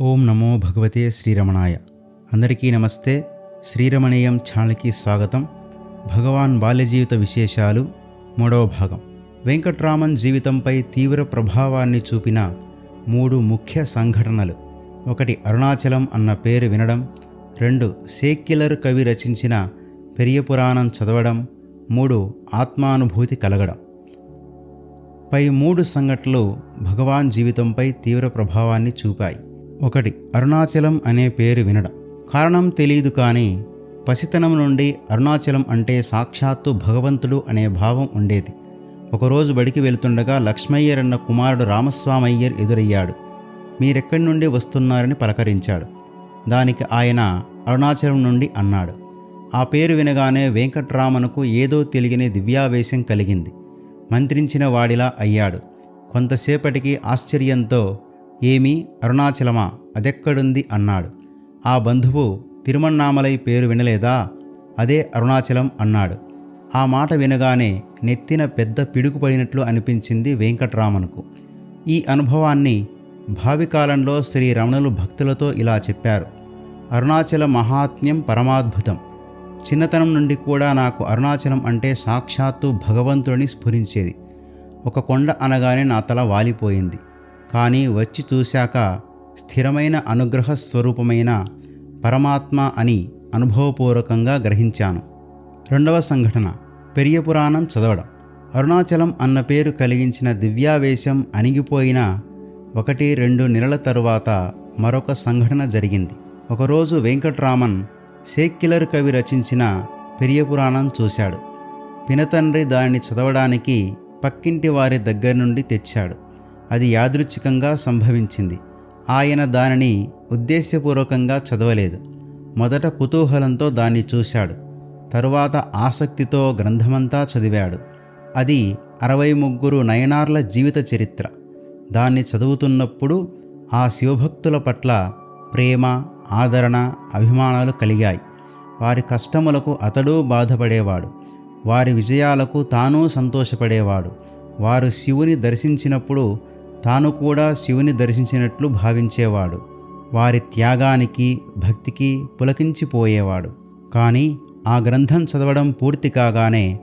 ఓం నమో భగవతే శ్రీరమణాయ. అందరికీ నమస్తే. శ్రీరమణీయం ఛానల్కి స్వాగతం. భగవాన్ బాల్యజీవిత విశేషాలు మూడవ భాగం. వెంకట్రామన్ జీవితంపై తీవ్ర ప్రభావాన్ని చూపిన మూడు ముఖ్య సంఘటనలు. ఒకటి అరుణాచలం అన్న పేరు వినడం రెండు సేక్యులర్ కవి రచించిన పెరియ పురాణం చదవడం మూడు ఆత్మానుభూతి కలగడం. పై మూడు సంఘటనలు భగవాన్ జీవితంపై తీవ్ర ప్రభావాన్ని చూపాయి. ఒకటి అరుణాచలం అనే పేరు వినడం. కారణం తెలియదు కానీ పసితనం నుండి అరుణాచలం అంటే సాక్షాత్తు భగవంతుడు అనే భావం ఉండేది. ఒకరోజు బడికి వెళ్తుండగా లక్ష్మయ్యర్ అన్న కుమారుడు రామస్వామయ్యర్ ఎదురయ్యాడు. మీరెక్కడి నుండి వస్తున్నారని పలకరించాడు. దానికి ఆయన అరుణాచలం నుండి అన్నాడు. ఆ పేరు వినగానే వెంకట్రామనుకు ఏదో తెలియని దివ్యావేశం కలిగింది. మంత్రించిన వాడిలా అయ్యాడు. కొంతసేపటికి ఆశ్చర్యంతో ఏమి అరుణాచలమా? అదెక్కడుంది? అన్నాడు. ఆ బంధువు తిరుమన్నామలై పేరు వినలేదా? అదే అరుణాచలం అన్నాడు. ఆ మాట వినగానే నెత్తిన పెద్ద పిడుగుపడినట్లు అనిపించింది వెంకట్రామన్కు. ఈ అనుభవాన్ని భావికాలంలో శ్రీ రమణులు భక్తులతో ఇలా చెప్పారు. అరుణాచల మహాత్మ్యం పరమాద్భుతం. చిన్నతనం నుండి కూడా నాకు అరుణాచలం అంటే సాక్షాత్తు భగవంతుడిని స్ఫురించేది. ఒక కొండ అనగానే నా తల వాలిపోయింది. కానీ వచ్చి చూశాక స్థిరమైన అనుగ్రహ స్వరూపమైన పరమాత్మ అని అనుభవపూర్వకంగా గ్రహించాను. రెండవ సంఘటన పెరియ పురాణం చదవడం. అరుణాచలం అన్న పేరు కలిగించిన దివ్యావేశం అణిగిపోయిన ఒకటి రెండు నెలల తరువాత మరొక సంఘటన జరిగింది. ఒకరోజు వెంకట్రామన్ సేక్యులర్ కవి రచించిన పెరియ పురాణం చూశాడు. పినతండ్రి దానిని చదవడానికి పక్కింటి వారి దగ్గర నుండి తెచ్చాడు. అది యాదృచ్ఛికంగా సంభవించింది. ఆయన దానిని ఉద్దేశపూర్వకంగా చదవలేదు. మొదట కుతూహలంతో దాన్ని చూశాడు. తరువాత ఆసక్తితో గ్రంథమంతా చదివాడు. అది అరవై ముగ్గురు నయనార్ల జీవిత చరిత్ర. దాన్ని చదువుతున్నప్పుడు ఆ శివభక్తుల పట్ల ప్రేమ ఆదరణ అభిమానాలు కలిగాయి. వారి కష్టములకు అతడు బాధపడేవాడు. వారి విజయాలకు తానూ సంతోషపడేవాడు. వారు శివుని దర్శించినప్పుడు తాను కూడా శివుని దర్శించినట్లు భావించేవాడు. వారి త్యాగానికి భక్తికి పులకించిపోయేవాడు. కానీ ఆ గ్రంథం చదవడం పూర్తి కాగానే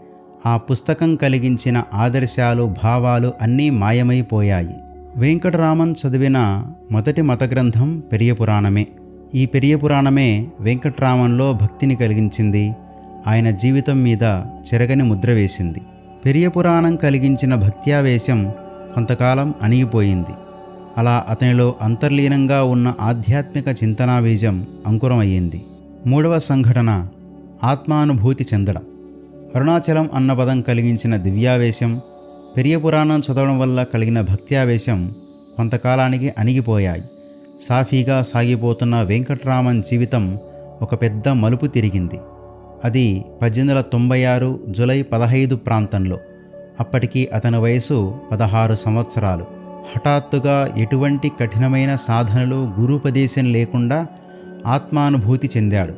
ఆ పుస్తకం కలిగించిన ఆదర్శాలు భావాలు అన్నీ మాయమైపోయాయి. వెంకటరామన్ చదివిన మొదటి మత గ్రంథం పెరియ పురాణమే. ఈ పెరియ పురాణమే వెంకట్రామన్లో భక్తిని కలిగించింది. ఆయన జీవితం మీద చెరగని ముద్ర వేసింది. పెరియ పురాణం కలిగించిన భక్త్యావేశం కొంతకాలం అణిగిపోయింది. అలా అతనిలో అంతర్లీనంగా ఉన్న ఆధ్యాత్మిక చింతనా బీజం అంకురమయ్యింది. మూడవ సంఘటన ఆత్మానుభూతి చెందడం. అరుణాచలం అన్న పదం కలిగించిన దివ్యావేశం పెరియ పురాణం చదవడం వల్ల కలిగిన భక్త్యావేశం కొంతకాలానికి అణిగిపోయాయి. సాఫీగా సాగిపోతున్న వెంకట్రామన్ జీవితం ఒక పెద్ద మలుపు తిరిగింది. అది పద్దెనిమిది వందల తొంభై ఆరు జులై పదహైదు ప్రాంతంలో అప్పటికి అతని వయసు పదహారు సంవత్సరాలు. హఠాత్తుగా ఎటువంటి కఠినమైన సాధనలు గురుపదేశం లేకుండా ఆత్మానుభూతి చెందాడు.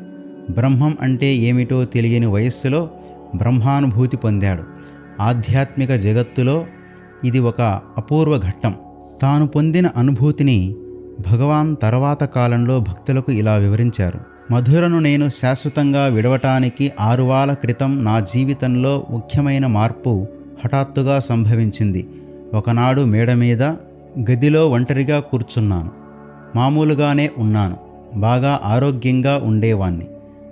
బ్రహ్మం అంటే ఏమిటో తెలియని వయస్సులో బ్రహ్మానుభూతి పొందాడు. ఆధ్యాత్మిక జగత్తులో ఇది ఒక అపూర్వ ఘట్టం. తాను పొందిన అనుభూతిని భగవాన్ తర్వాత కాలంలో భక్తులకు ఇలా వివరించారు. మధురను నేను శాశ్వతంగా విడవటానికి ఆరువాల క్రితం నా జీవితంలో ముఖ్యమైన మార్పు హఠాత్తుగా సంభవించింది. ఒకనాడు మేడ మీద గదిలో ఒంటరిగా కూర్చున్నాను. మామూలుగానే ఉన్నాను. బాగా ఆరోగ్యంగా ఉండేవాణ్ణి.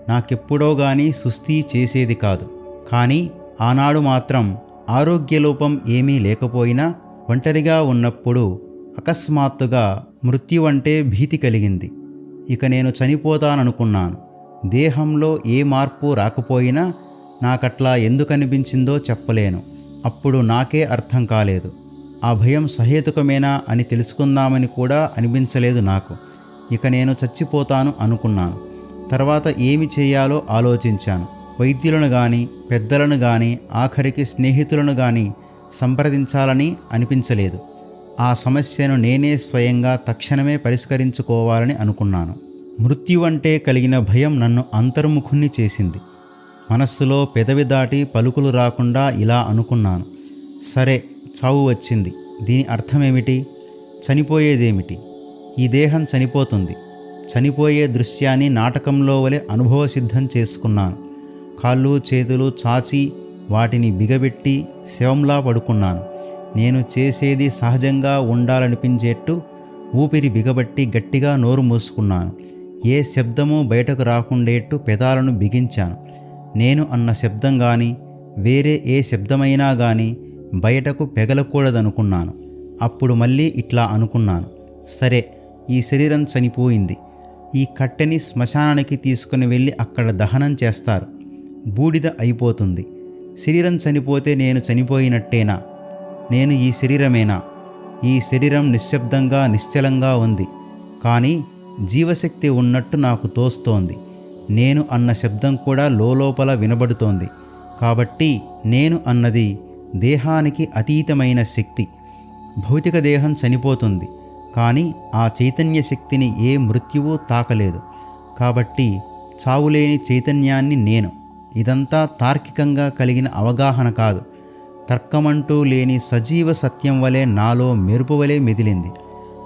నాకెప్పుడో గాని సుస్థి చేసేది కాదు. కానీ ఆనాడు మాత్రం ఆరోగ్యలోపం ఏమీ లేకపోయినా ఒంటరిగా ఉన్నప్పుడు అకస్మాత్తుగా మృత్యువంటే భీతి కలిగింది. ఇక నేను చనిపోతాననుకున్నాను. దేహంలో ఏ మార్పు రాకపోయినా నాకట్లా ఎందుకనిపించిందో చెప్పలేను. అప్పుడు నాకే అర్థం కాలేదు. ఆ భయం సహేతుకమేనా అని తెలుసుకుందామని కూడా అనిపించలేదు నాకు. ఇక నేను చచ్చిపోతాను అనుకున్నాను. తర్వాత ఏమి చేయాలో ఆలోచించాను. వైద్యులను కానీ పెద్దలను కానీ ఆఖరికి స్నేహితులను కానీ సంప్రదించాలని అనిపించలేదు. ఆ సమస్యను నేనే స్వయంగా తక్షణమే పరిష్కరించుకోవాలని అనుకున్నాను. మృత్యువంటే కలిగిన భయం నన్ను అంతర్ముఖుణ్ణి చేసింది. మనస్సులో పెదవి దాటి పలుకులు రాకుండా ఇలా అనుకున్నాను. సరే చావు వచ్చింది. దీని అర్థమేమిటి? చనిపోయేదేమిటి? ఈ దేహం చనిపోతుంది. చనిపోయే దృశ్యాన్ని నాటకంలో వలె అనుభవసిద్ధం చేసుకున్నాను. కాళ్ళు చేతులు చాచి వాటిని బిగబెట్టి శవంలా పడుకున్నాను. నేను చేసేది సహజంగా ఉండాలనిపించేట్టు ఊపిరి బిగబట్టి గట్టిగా నోరు మూసుకున్నాను. ఏ శబ్దము బయటకు రాకుండేట్టు పెదాలను బిగించాను. నేను అన్న శబ్దం కానీ వేరే ఏ శబ్దమైనా కానీ బయటకు పెగలకూడదనుకున్నాను. అప్పుడు మళ్ళీ ఇట్లా అనుకున్నాను. సరే ఈ శరీరం చనిపోయింది. ఈ కట్టెని శ్మశానానికి తీసుకుని వెళ్ళి అక్కడ దహనం చేస్తారు. బూడిద అయిపోతుంది. శరీరం చనిపోతే నేను చనిపోయినట్టేనా? నేను ఈ శరీరమేనా? ఈ శరీరం నిశ్శబ్దంగా నిశ్చలంగా ఉంది. కానీ జీవశక్తి ఉన్నట్టు నాకు తోస్తోంది. నేను అన్న శబ్దం కూడా లోపల వినబడుతోంది. కాబట్టి నేను అన్నది దేహానికి అతీతమైన శక్తి. భౌతిక దేహం చనిపోతుంది. కానీ ఆ చైతన్య శక్తిని ఏ మృత్యువు తాకలేదు. కాబట్టి చావులేని చైతన్యాన్ని నేను. ఇదంతా తార్కికంగా కలిగిన అవగాహన కాదు. తర్కమంటూ లేని సజీవ సత్యం వలె నాలో మెరుపు వలె మెదిలింది.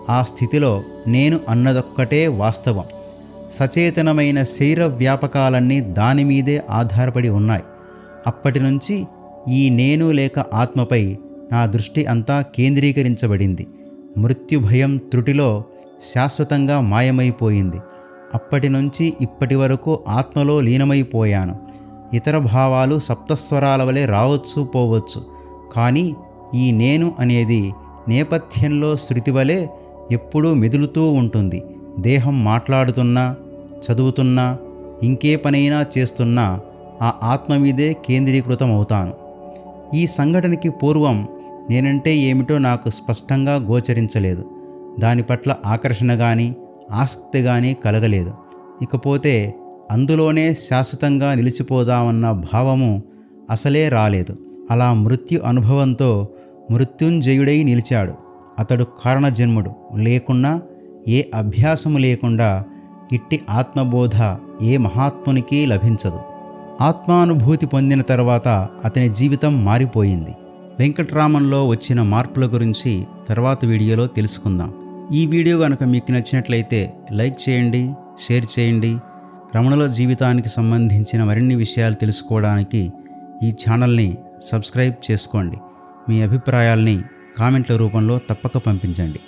ఆ స్థితిలో నేను అన్నదొక్కటే వాస్తవం. సచేతనమైన శరీర వ్యాపకాలన్నీ దాని మీదే ఆధారపడి ఉన్నాయి. అప్పటి నుంచి ఈ నేను లేక ఆత్మపై నా దృష్టి అంతా కేంద్రీకరించబడింది. మృత్యు భయం త్రుటిలో శాశ్వతంగా మాయమైపోయింది. అప్పటి నుంచి ఇప్పటి వరకు ఆత్మలో లీనమైపోయాను. ఇతర భావాలు సప్తస్వరాల వలె రావచ్చు పోవచ్చు. కానీ ఈ నేను అనేది నేపథ్యంలో శృతి వలె ఎప్పుడూ మెదులుతూ ఉంటుంది. దేహం మాట్లాడుతున్నా చదువుతున్నా ఇంకే పనైనా చేస్తున్నా ఆ ఆత్మ మీదే కేంద్రీకృతం అవుతాను ఈ సంఘటనకి పూర్వం నేనంటే ఏమిటో నాకు స్పష్టంగా గోచరించలేదు. దాని పట్ల ఆకర్షణ కానీ ఆసక్తి కానీ కలగలేదు. ఇకపోతే అందులోనే శాశ్వతంగా నిలిచిపోదామన్న భావము అసలే రాలేదు. అలా మృత్యు అనుభవంతో మృత్యుంజయుడై నిలిచాడు. అతడు కారణజన్ముడు. లేకున్నా ఏ అభ్యాసము లేకుండా ఇట్టి ఆత్మబోధ ఏ మహాత్మునికి లభించదు. ఆత్మానుభూతి పొందిన తర్వాత అతని జీవితం మారిపోయింది. వెంకట్రామన్లో వచ్చిన మార్పుల గురించి తర్వాత వీడియోలో తెలుసుకుందాం. ఈ వీడియో కనుక మీకు నచ్చినట్లయితే లైక్ చేయండి షేర్ చేయండి. రమణుల జీవితానికి సంబంధించిన మరిన్ని విషయాలు తెలుసుకోవడానికి ఈ ఛానల్ని సబ్స్క్రైబ్ చేసుకోండి. మీ అభిప్రాయాల్ని కామెంట్ల రూపంలో తప్పక పంపించండి.